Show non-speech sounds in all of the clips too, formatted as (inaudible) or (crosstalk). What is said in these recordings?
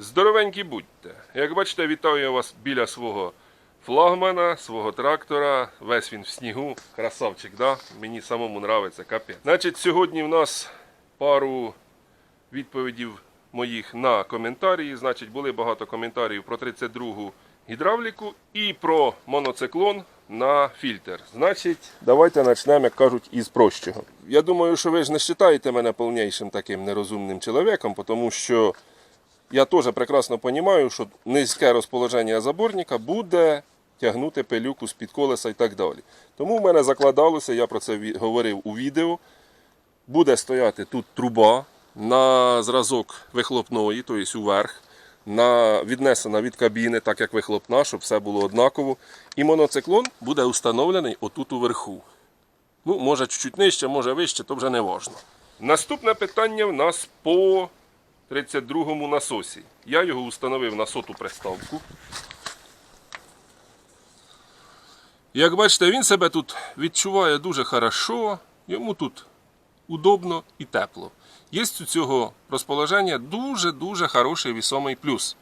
Здоровенькі будьте. Як бачите, вітаю я вас біля свого флагмана, свого трактора. Весь він в снігу. Красавчик, да? Мені самому нравиться, капець. Значить, сьогодні в нас пару відповідів моїх на коментарі. Значить, були багато коментарів про 32-гу гідравліку і про моноциклон на фільтр. Значить, давайте почнемо, як кажуть, із прощого. Я думаю, що ви ж не вважаєте мене повнішим таким нерозумним чоловіком, тому що я теж прекрасно розумію, що низьке розположення заборника буде тягнути пилюку з-під колеса і так далі. Тому в мене закладалося, я про це говорив у відео. Буде стояти тут труба на зразок вихлопної, тобто уверх, на, віднесена від кабіни, так як вихлопна, щоб все було однаково. І моноциклон буде встановлений отут уверху. Ну, може, чуть-чуть нижче, може вище, то вже не важно. Наступне питання в нас по 32-му насосі. Я його установив на соту приставку. Як бачите, він себе тут відчуває дуже хорошо, йому тут удобно і тепло. Є у цього розположення дуже-дуже хороший вісомий плюс.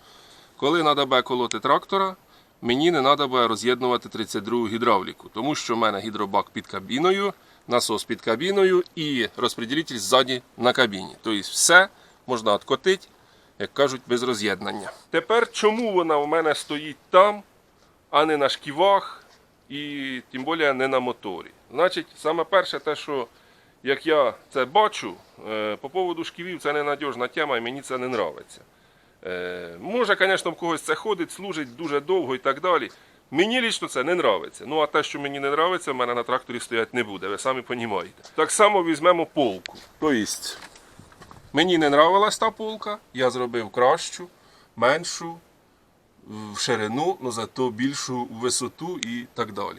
Коли треба колоти трактора, мені не треба роз'єднувати 32 гідравліку, тому що в мене гідробак під кабіною, насос під кабіною і розподілитель ззаді на кабіні. Тобто все можна відкотити, як кажуть, без роз'єднання. Тепер чому вона в мене стоїть там, а не на шківах і тим більше не на моторі? Значить, саме перше те, що як я це бачу, е, по поводу шківів це ненадіжна тема і мені це не подобається. Е, Може, звісно, в когось це ходить, служить дуже довго і так далі. Мені лічно це не подобається. Ну а те, що мені не подобається, в мене на тракторі стоять не буде, ви самі розумієте. Так само візьмемо полку. Тобто, мені не нравилась та полка, я зробив кращу, меншу, в ширину, але зато більшу в висоту і так далі.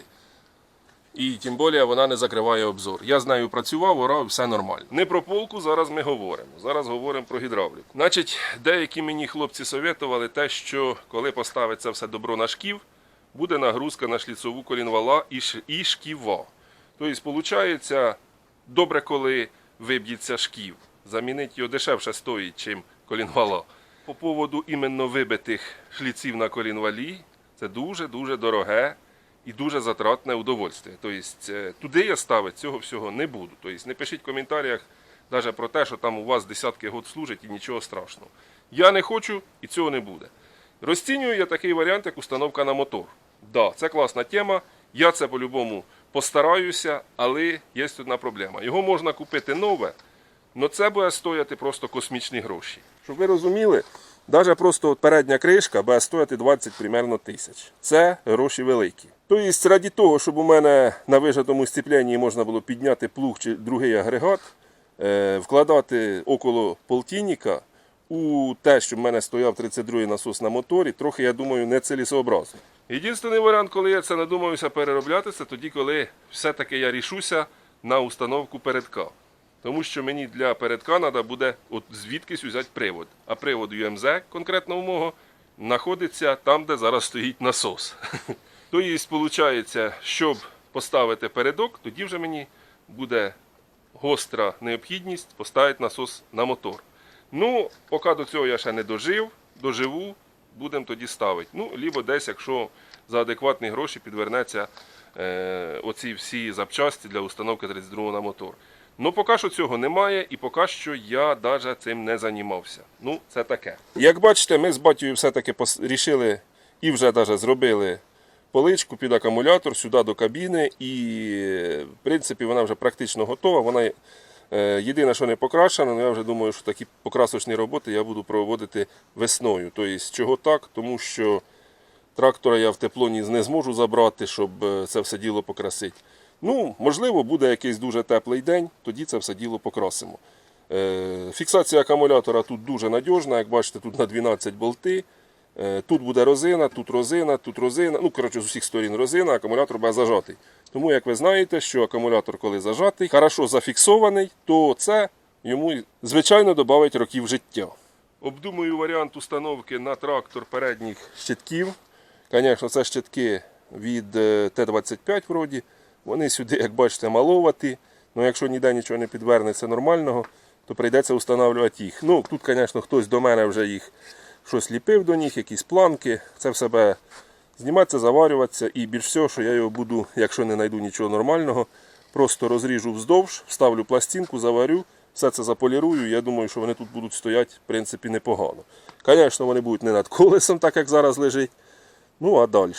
І тим більше вона не закриває обзор. Я з нею працював, орав, все нормально. Не про полку зараз ми говоримо. Зараз говоримо про гідравліку. Значить, деякі мені хлопці советували те, що коли поставиться все добро на шків, буде нагрузка на шліцову колінвала і шківа. Тобто, виходить, добре, коли виб'ється шків. Замінити його дешевше стоїть, чим колінвала. По поводу іменно вибитих шліців на колінвалі, це дуже-дуже дороге і дуже затратне удовольствие. Тобто туди я ставити цього всього не буду. Тобто не пишіть в коментарях навіть про те, що там у вас десятки год служить і нічого страшного. Я не хочу і цього не буде. Розцінюю я такий варіант, як установка на мотор. Да, це класна тема. Я це по-любому постараюся, але є одна проблема. Його можна купити нове, але це буде стояти просто космічні гроші. Щоб ви розуміли, навіть просто передня кришка буде стояти 20 примерно тисяч. Це гроші великі. Тобто, раді того, щоб у мене на вижатому степленні можна було підняти плуг чи другий агрегат, е, вкладати около полтинника у те, щоб в мене стояв 32-й насос на моторі, трохи, я думаю, не цілесообразно. Єдиний варіант, коли я це надумаюся переробляти, це тоді, коли все-таки я рішуся на установку передка. Тому що мені для передка треба буде от звідкись взяти привод. А привод UMZ, конкретно у мого, знаходиться там, де зараз стоїть насос. (laughs) Тобто, виходить, щоб поставити передок, тоді вже мені буде гостра необхідність поставити насос на мотор. Ну, поки до цього я ще не дожив, доживу, будемо тоді ставити. Ну, либо десь, якщо за адекватні гроші підвернеться е, оці всі запчасті для установки 32 на мотор. Ну, поки що цього немає, і поки що я навіть цим не займався. Ну, це таке. Як бачите, ми з батькою все-таки рішили і вже навіть зробили поличку під акумулятор сюди до кабіни, і в принципі вона вже практично готова. Вона е, єдине, що не покрашена, але я вже думаю, що такі покрасочні роботи я буду проводити весною. Тобто, чого так? Тому що трактора я в теплоні не зможу забрати, щоб е, це все діло покрасити. Ну, можливо, буде якийсь дуже теплий день, тоді це все діло покрасимо. Е, Фіксація акумулятора тут дуже надіжна, як бачите, тут на 12 болти. Е, Тут буде розина, тут розина, тут розина. Ну, коротше, з усіх сторін розина, акумулятор буде зажатий. Тому, як ви знаєте, що акумулятор, коли зажатий, хорошо зафіксований, то це йому, звичайно, додавить років життя. Обдумую варіант установки на трактор передніх щитків. Звісно, це щитки від е, Т-25 вроді. Вони сюди, як бачите, маловаті. Ну, якщо ніде нічого не підвернеться нормального, то прийдеться встановлювати їх. Ну, тут, звісно, хтось до мене вже їх щось ліпив до них, якісь планки. Це все буде зніматися, заварюватися. І більш всього, що я його буду, якщо не знайду нічого нормального, просто розріжу вздовж, вставлю пластинку, заварю, все це заполірую. Я думаю, що вони тут будуть стояти, в принципі, непогано. Звісно, вони будуть не над колесом, так як зараз лежить. Ну, а далі.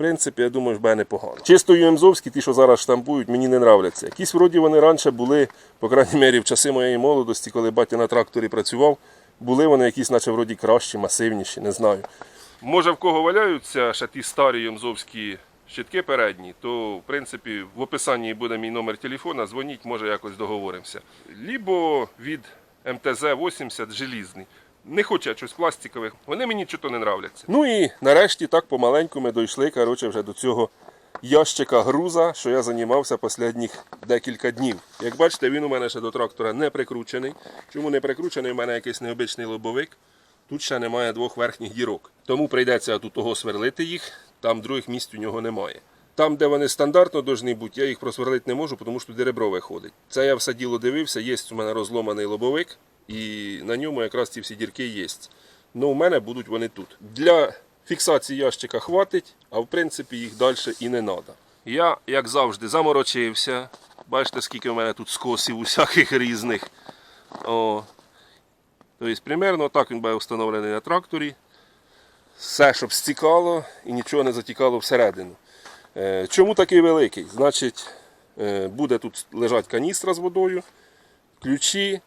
В принципі, я думаю, що буде непогано. Чисто ЮМЗовські, ті, що зараз штампують, мені не нравляться. Якісь вроді вони раніше були, по крайній мірі, в часи моєї молодості, коли батя на тракторі працював, були вони якісь, наче вроді кращі, масивніші, не знаю. Може в кого валяються ще ті старі юмзовські щитки передні, то в принципі в описанні буде мій номер телефона, дзвоніть, може якось договоримося. Лібо від МТЗ-80 желізний. Не хочу я щось пластикових, вони мені чого не нравляться. Ну і нарешті так помаленьку ми дійшли коротше, вже до цього ящика груза, що я займався останніх декілька днів. Як бачите, він у мене ще до трактора не прикручений. Чому не прикручений? У мене якийсь необичний лобовик. Тут ще немає двох верхніх дірок. Тому прийдеться тут того сверлити їх, там других місць у нього немає. Там, де вони стандартно повинні бути, я їх просверлити не можу, тому що туди ребро виходить. Це я все діло дивився, є у мене розломаний лобовик, і на ньому якраз ці всі дірки є. Ну, у мене будуть вони тут. Для фіксації ящика хватить, а в принципі їх далі і не треба. Я, як завжди, заморочився. Бачите, скільки в мене тут скосів усяких різних. О, Тобто, примерно так він буде встановлений на тракторі. Все, щоб стікало і нічого не затікало всередину. Е, Чому такий великий? Значить, е, буде тут лежати каністра з водою, ключі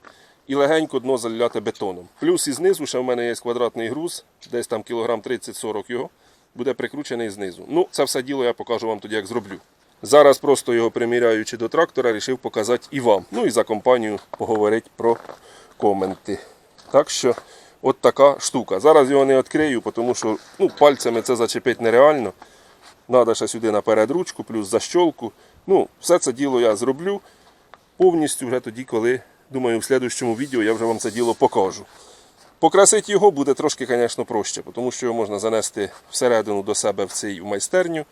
і легенько дно заляти бетоном. Плюс і знизу ще в мене є квадратний груз, десь там кілограм 30-40 його, буде прикручений знизу. Ну, це все діло я покажу вам тоді, як зроблю. Зараз просто його приміряючи до трактора, вирішив показати і вам. Ну і за компанію поговорити про коменти. Так що, от така штука. Зараз його не відкрию, тому що ну, пальцями це зачепити нереально. Треба ще сюди наперед ручку, плюс защолку. Ну, все це діло я зроблю повністю вже тоді, коли, думаю, в слідчому відео я вже вам це діло покажу. Покрасити його буде трошки, звісно, проще, тому що його можна занести всередину до себе в цей в майстерню.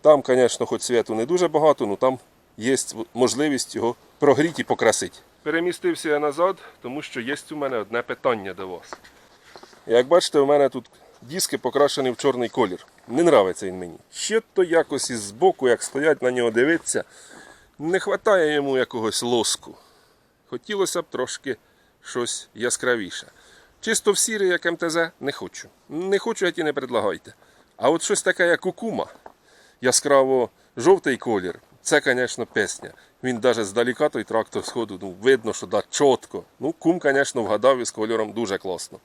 Там, звісно, хоч світу не дуже багато, але там є можливість його прогріти і покрасити. Перемістився я назад, тому що є у мене одне питання до вас. Як бачите, у мене тут диски покрашені в чорний колір. Не нравиться він мені. Ще то якось із боку, як стоять на нього дивитися, не вистачає йому якогось лоску. Хотілося б трошки щось яскравіше. Чисто в сірий, як МТЗ, не хочу. Не хочу, як і не предлагайте. А от щось таке, як кукума, яскраво жовтий колір, це, звісно, пісня. Він навіть здаліка той трактор сходу, ну, видно, що да, чітко. Ну, кум, звісно, вгадав із кольором дуже класно.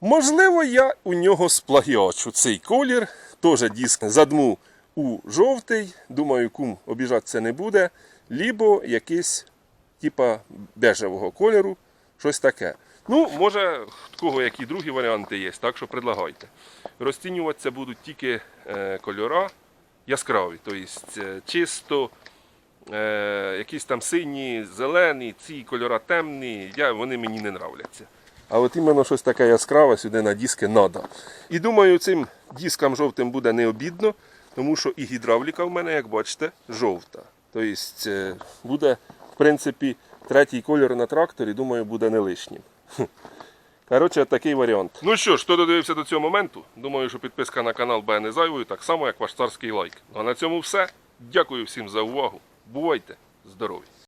Можливо, я у нього сплагіачу цей колір, теж диск задму у жовтий. Думаю, кум обіжатися не буде. Лібо якийсь, типа бежевого кольору, щось таке. Ну, може, в кого які другі варіанти є, так що предлагайте. Розцінюватися будуть тільки е, кольора яскраві, тобто чисто е, якісь там сині, зелені, ці кольора темні, я, вони мені не нравляться. А от іменно щось таке яскраве сюди на диски треба. І думаю, цим дискам жовтим буде не обідно, тому що і гідравліка в мене, як бачите, жовта. Тобто буде, в принципі, третій кольор на тракторі, думаю, буде не лишнім. Коротше, такий варіант. Ну що ж, хто додивився до цього моменту, думаю, що підписка на канал буде не зайвою, так само, як ваш царський лайк. А на цьому все. Дякую всім за увагу. Бувайте здорові!